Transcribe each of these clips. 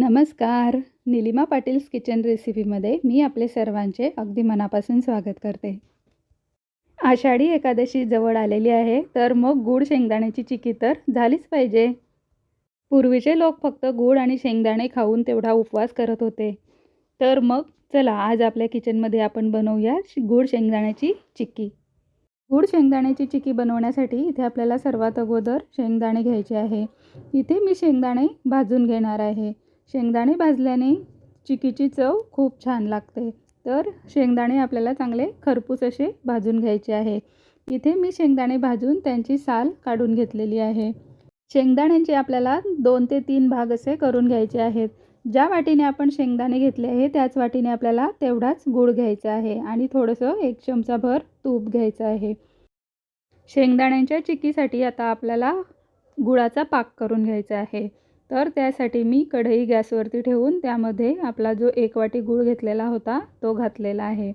नमस्कार. निलिमा पाटील्स किचन रेसिपीमध्ये मी आपले सर्वांचे अगदी मनापासून स्वागत करते. आषाढी एकादशी जवळ आलेली आहे तर मग गूळ शेंगदाण्याची चिकी तर झालीच पाहिजे. पूर्वीचे लोक फक्त गूळ आणि शेंगदाणे खाऊन तेवढा उपवास करत होते. तर मग चला आज आपल्या किचनमध्ये आपण बनवूया श- गूळ शेंगदाण्याची चिक्की. गूळ शेंगदाण्याची चिक्की बनवण्यासाठी इथे आपल्याला सर्वात अगोदर शेंगदाणे घ्यायचे आहे. इथे मी शेंगदाणे भाजून घेणार आहे. शेंगदाणे भाजल्याने चिकीची चव खूप छान लागते. तर शेंगदाणे आपल्याला चांगले खरपूस असे भाजून घ्यायचे आहे. इथे मी शेंगदाणे भाजून त्यांची साल काढून घेतलेली आहे. शेंगदाण्यांचे आपल्याला दोन ते तीन भाग असे करून घ्यायचे आहेत. ज्या वाटीने आपण शेंगदाणे घेतले आहे त्याच वाटीने आपल्याला तेवढाच गूळ घ्यायचा आहे आणि थोडंसं एक चमचाभर तूप घ्यायचं आहे. शेंगदाण्यांच्या चिकीसाठी आता आपल्याला गुळाचा पाक करून घ्यायचा आहे. तर त्यासाठी मी कढई गॅसवरती ठेवून त्यामध्ये आपला जो एक वाटी गूळ घेतलेला होता तो घातलेला आहे.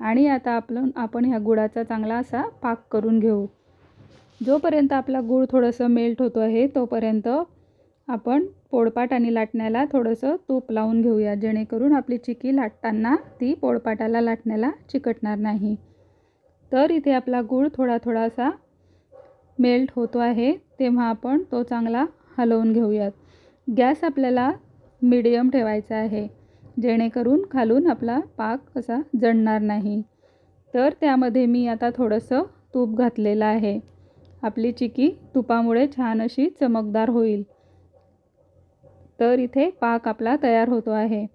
आणि आता आपलं आपण ह्या गुळाचा चांगला असा पाक करून घेऊ. जोपर्यंत आपला गूळ थोडंसं मेल्ट होतो आहे तोपर्यंत आपण पोळपाट आणि लाटण्याला थोडंसं तूप लावून घेऊया जेणेकरून आपली चिकी लाटताना ती पोळपाटाला लाटण्याला चिकटणार नाही. तर इथे आपला गूळ थोडा थोडासा मेल्ट होतो आहे तेव्हा आपण तो चांगला हलवून घेऊयात. गॅस आपल्याला मिडियम ठेवायचा आहे. जेणेकरून खालून आपला पाक असा जळणार नाही. तर त्यामध्ये मी आता थोडंसं तूप घातलेलं आहे. आपली चिकी तुपामुळे छान अशी चमकदार होईल. तर इथे पाक आपला तयार होतो आहे.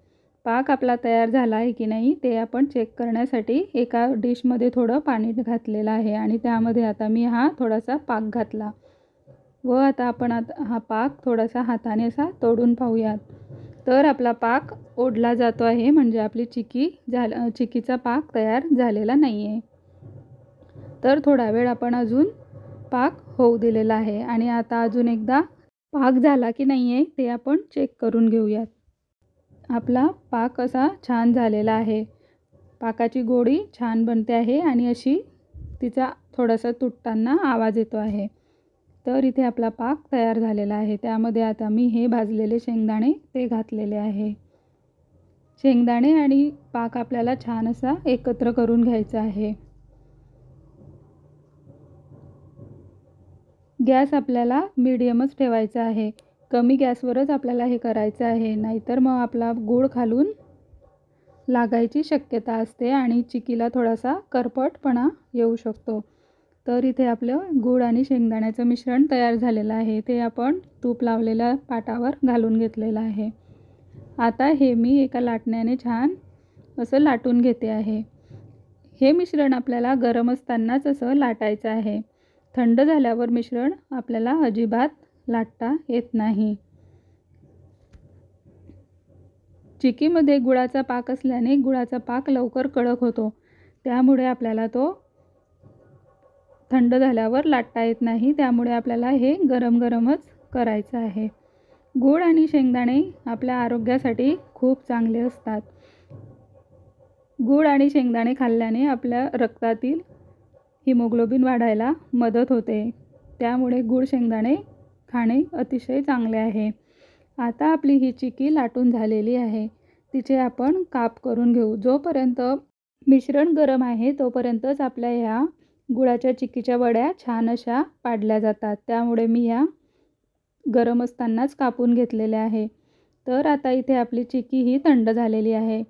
पाक आपला तयार झाला आहे की नाही ते आपण चेक करण्यासाठी एका डिशमध्ये थोडं पाणी घातलेलं आहे आणि त्यामध्ये आता मी हा थोडासा पाक घातला. व आता आपण आता हा पाक थोडासा हाताने असा तोडून पाहूयात. तर आपला पाक ओढला जातो आहे म्हणजे आपली चिकी झाल चिकीचा पाक तयार झालेला नाही आहे तर थोडा वेळ आपण अजून पाक होऊ दिलेला आहे आणि आता अजून एकदा पाक झाला की नाही आहे ते आपण चेक करून घेऊयात. आपला पाक असा छान झालेला आहे. पाकाची गोडी छान बनते आहे आणि अशी तिचा थोडासा तुटताना आवाज येतो आहे. तर इथे आपला पाक तयार झालेला आहे. त्यामध्ये आता मी हे भाजलेले शेंगदाणे ते घातलेले आहे. शेंगदाणे आणि पाक आपल्याला छान असा एकत्र करून घ्यायचा आहे. गॅस आपल्याला मीडियमच ठेवायचा आहे. कमी गॅसवरच आपल्याला हे करायचं आहे. नाहीतर मग आपला गूळ खालून लागायची शक्यता असते आणि चिकीला थोडासा करपटपणा येऊ शकतो. तर इथे आपलं गूळ आणि शेंगदाण्याचं मिश्रण तयार झालेलं आहे. ते आपण तूप लावलेल्या पाटावर घालून घेतलेलं आहे. आता हे मी एका लाटण्याने छान असं लाटून घेते आहे. हे मिश्रण आपल्याला गरम असतानाच असं लाटायचं आहे. थंड झाल्यावर मिश्रण आपल्याला अजिबात लाटता येत नाही. चिकीमध्ये गुळाचा पाक असल्याने गुळाचा पाक लवकर कडक होतो. त्यामुळे आपल्याला तो थंड झाल्यावर लाटता येत नाही त्यामुळे आपल्याला हे गरम गरमच करायचं आहे. गूळ आणि शेंगदाणे आपल्या आरोग्यासाठी खूप चांगले असतात. गूळ आणि शेंगदाणे खाल्ल्याने आपल्या रक्तातील हिमोग्लोबिन वाढायला मदत होते. त्यामुळे गूळ शेंगदाणे खाणे अतिशय चांगले आहे. आता आपली ही चिकी लाटून झालेली आहे. तिचे आपण काप करून घेऊ. जोपर्यंत मिश्रण गरम आहे तोपर्यंतच आपल्या ह्या गुळाच्या चिक्कीच्या वड्या छान अशा पाडल्या जातात. त्यामुळे मी ह्या गरम असतानाच कापून घेतलेल्या आहे. तर आता इथे आपली चिक्की ही थंड झालेली आहे.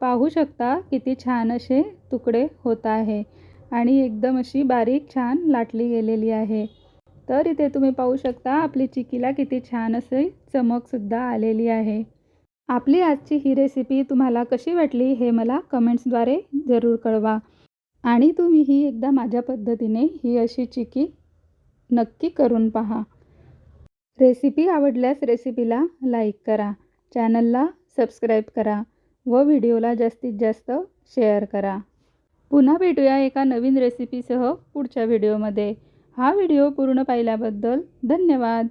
पाहू शकता किती छान असे तुकडे होत आहे आणि एकदम अशी बारीक छान लाटली गेलेली आहे. तर इथे तुम्ही पाहू शकता आपली चिकीला किती छान असे चमकसुद्धा आलेली आहे. आपली आजची ही रेसिपी तुम्हाला कशी वाटली हे मला कमेंट्सद्वारे जरूर कळवा. आणि तुम्ही ही एकदा माझ्या पद्धतीने ही अशी चिकी नक्की करून पहा. रेसिपी आवडल्यास रेसिपीला लाईक करा चॅनलला सबस्क्राईब करा व व्हिडिओला जास्तीत जास्त शेअर करा. पुन्हा भेटूया एका नवीन रेसिपीसह पुढच्या व्हिडिओमध्ये. हा व्हिडिओ पूर्ण पाहिल्याबद्दल धन्यवाद.